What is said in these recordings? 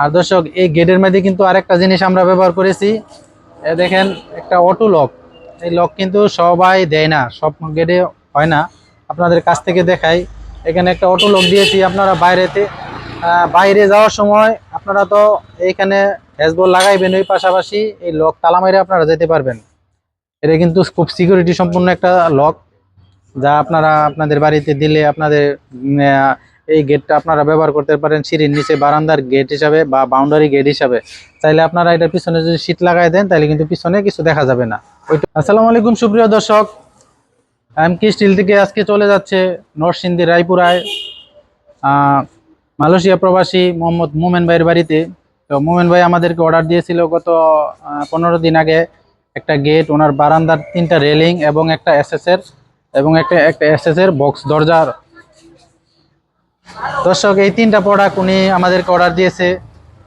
আর দর্শক, এই গেটের মধ্যে কিন্তু আরেকটা জিনিস আমরা ব্যবহার করেছি। এ দেখেন, একটা অটো লক এই লক কিন্তু সবাই দেয় না, সব গেটে হয় না। আপনাদের কাছ থেকে দেখাই। এখানে একটা অটো লক দিয়েছি আপনারা বাইরেতে। বাইরে যাওয়ার সময় আপনারা তো এইখানে হ্যাসবল লাগাইবেন, ওই পাশাপাশি এই লক তালা মেরে আপনারা যেতে পারবেন। এটা কিন্তু খুব সিকিউরিটি সম্পূর্ণ একটা লক যা আপনারা আপনাদের বাড়িতে দিলে আপনাদের এই গেটটা আপনারা ব্যবহার করতে পারেন সিঁড়ির নিচে বারান্দার গেট হিসাবে বা বাউন্ডারি গেট হিসাবে। চাইলে আপনারা এটার পিছনে যদি শীত লাগাই দেন তাহলে কিন্তু পিছনে কিছু দেখা যাবে না। আসসালামু আলাইকুম, সুপ্রিয় দর্শক। এম কি স্টিল থেকে আজকে চলে যাচ্ছে নরসিংদী রায়পুরায় মালয়েশিয়া প্রবাসী মোহাম্মদ মোমেন ভাইয়ের বাড়িতে। তো মোমেন ভাই আমাদেরকে অর্ডার দিয়েছিল গত পনেরো দিন আগে একটা গেট ওনার বারান্দার তিনটা রেলিং এবং একটা এসএসএর এবং একটা একটা এসএসএর বক্স দরজার দর্শক, এই তিনটা প্রোডাক্ট উনি আমাদেরকে অর্ডার দিয়েছে।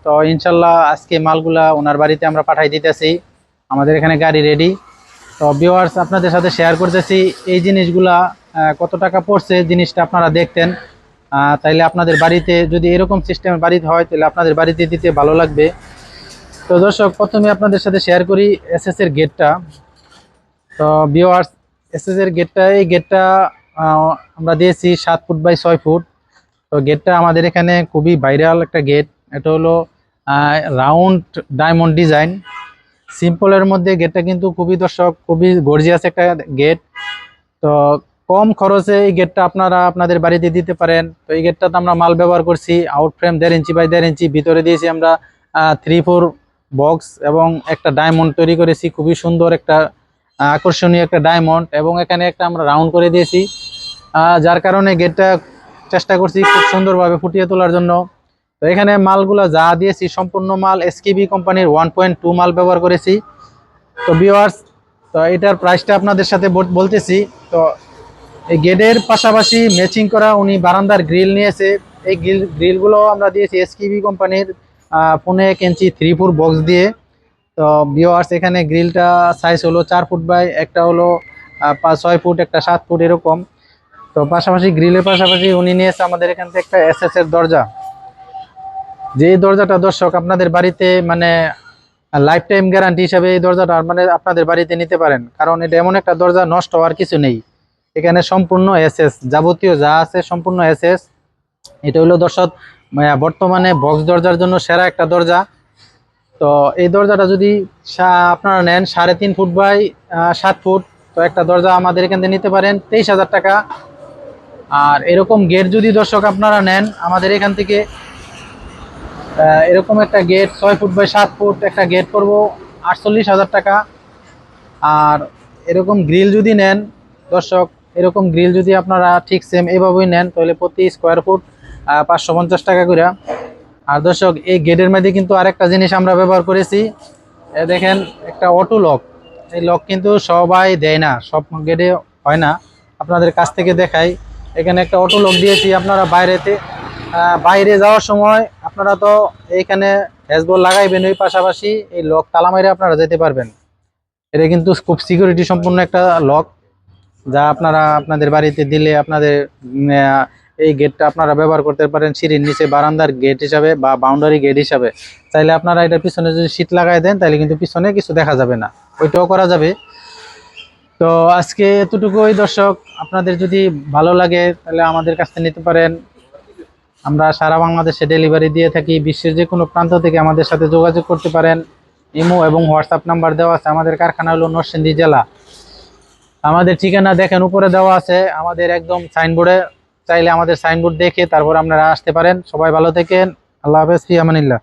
তো ইনশাল্লাহ আজকে মালগুলা ওনার বাড়িতে আমরা পাঠাই দিতেছি। আমাদের এখানে গাড়ি রেডি তো ভিওয়ার্স আপনাদের সাথে শেয়ার করতেছি এই জিনিসগুলা কত টাকা পড়ছে, জিনিসটা আপনারা দেখতেন। তাইলে আপনাদের বাড়িতে যদি এরকম সিস্টেমের বাড়িতে হয় তাহলে আপনাদের বাড়িতে দিতে ভালো লাগবে। তো দর্শক, প্রথমে আপনাদের সাথে শেয়ার করি এসএস এর গেটটা তো ভিওয়ার্স এসএস এর গেটটা এই গেটটা আমরা দিয়েছি সাত ফুট বাই ছয় ফুট। তো গেটটা আমাদের এখানে খুবই ভাইরাল একটা গেট এটা হলো রাউন্ড ডায়মন্ড ডিজাইন সিম্পলের মধ্যে গেটটা কিন্তু খুবই দর্শক, খুবই গর্জিয়াস একটা গেট তো কম খরচে এই গেটটা আপনারা আপনাদের বাড়িতে দিতে পারেন। তো এই গেটটাতে আমরা মাল ব্যবহার করছি আউট ফ্রেম দেড় ইঞ্চি বাই দেড় ইঞ্চি ভিতরে দিয়েছি আমরা থ্রি ফোর বক্স এবং একটা ডায়মন্ড তৈরি করেছি। খুবই সুন্দর একটা আকর্ষণীয় একটা ডায়মন্ড এবং এখানে একটা আমরা রাউন্ড করে দিয়েছি। যার কারণে গেটটা চেষ্টা করছি খুব সুন্দরভাবে ফুটিয়ে তোলার জন্য। তো এখানে মালগুলা যা দিয়েছি, সম্পূর্ণ মাল এসকেবি কোম্পানির ওয়ান পয়েন্ট টু মাল ব্যবহার করেছি। তো বিওয়ার্স তো এটার প্রাইসটা আপনাদের সাথে বলতেছি। তো এই গেটের পাশাপাশি ম্যাচিং করা উনি বারান্দার গ্রিল নিয়েছে। এই গ্রিল গ্রিলগুলো আমরা দিয়েছি এসকেবি কোম্পানির পনেরো এক ইঞ্চি থ্রি ফোর বক্স দিয়ে। তো বিওয়ার্স এখানে গ্রিলটা সাইজ হলো চার ফুট বাই একটা হলো ছয় ফুট একটা সাত ফুট এরকম। তো পাশাপাশি গ্রিলের পাশাপাশি উনি নিয়েছে আমাদের এখান থেকে একটা এস এর দরজা। যে দরজাটা দর্শক আপনাদের বাড়িতে মানে লাইফ টাইম গ্যারান্টি হিসাবে এই দরজাটা মানে আপনাদের বাড়িতে নিতে পারেন। কারণ এটা এমন একটা দরজা নষ্ট হওয়ার কিছু নেই। এখানে সম্পূর্ণ এসএস যাবতীয় যা আছে সম্পূর্ণ এসএস এটা হলো দর্শক বর্তমানে বক্স দরজার জন্য সেরা একটা দরজা। তো এই দরজাটা যদি আপনারা নেন সাড়ে তিন ফুট বাই সাত ফুট, তো একটা দরজা আমাদের এখান থেকে নিতে পারেন তেইশ হাজার টাকা। আর এরকম গেট যদি দর্শক আপনারা নেন, আমাদের এখান থেকে এরকম একটা গেট ছয় ফুট বাই সাত ফুট একটা গেট পড়ব আটচল্লিশ হাজার টাকা। আর এরকম গ্রিল যদি নেন, দর্শক, এরকম গ্রিল যদি আপনারা ঠিক সেম এভাবেই নেন, তাহলে প্রতি স্কোয়ার ফুট পাঁচশো পঞ্চাশ টাকা করে আর দর্শক, এই গেটের মধ্যে কিন্তু আরেকটা জিনিস আমরা ব্যবহার করেছি। দেখেন, একটা অটো লক এই লক কিন্তু সবাই দেয় না, সব গেটে হয় না। আপনাদের কাছ থেকে দেখাই। এখানে একটা অটো লক দিয়েছি আপনারা বাইরেতে। বাইরে যাওয়ার সময় আপনারা তো এইখানে হ্যাসবল লাগাইবেন, ওই পাশাপাশি এই লক তালা মেরে আপনারা যেতে পারবেন। এটা কিন্তু খুব সিকিউরিটি সম্পূর্ণ একটা লক যা আপনারা আপনাদের বাড়িতে দিলে আপনাদের এই গেটটা আপনারা ব্যবহার করতে পারেন সিঁড়ির নিচে বারান্দার গেট হিসাবে বা বাউন্ডারি গেট হিসাবে। চাইলে আপনারা এটা পিছনে যদি শীত লাগাই দেন তাহলে কিন্তু পিছনে কিছু দেখা যাবে না। ওইটাও করা যাবে। তো আজকে এতটুকুই, দর্শক। আপনাদের যদি ভালো লাগে, তাহলে আমাদের কাছ থেকে নিতে পারেন। আমরা সারা বাংলাদেশে ডেলিভারি দিয়ে থাকি। বিশ্বের যে কোনো প্রান্ত থেকে আমাদের সাথে যোগাযোগ করতে পারেন। ইমো এবং হোয়াটসঅ্যাপ নাম্বার দেওয়া আছে। আমাদের কারখানা হলো নরসিংদী জেলা। আমাদের ঠিকানা দেখেন, উপরে দেওয়া আছে। আমাদের একদম সাইনবোর্ডে চাইলে আমাদের সাইনবোর্ড দেখে তারপর আপনারা আসতে পারেন। সবাই ভালো থাকেন। আল্লাহ হাফেজ, ফি আমানিল্লাহ।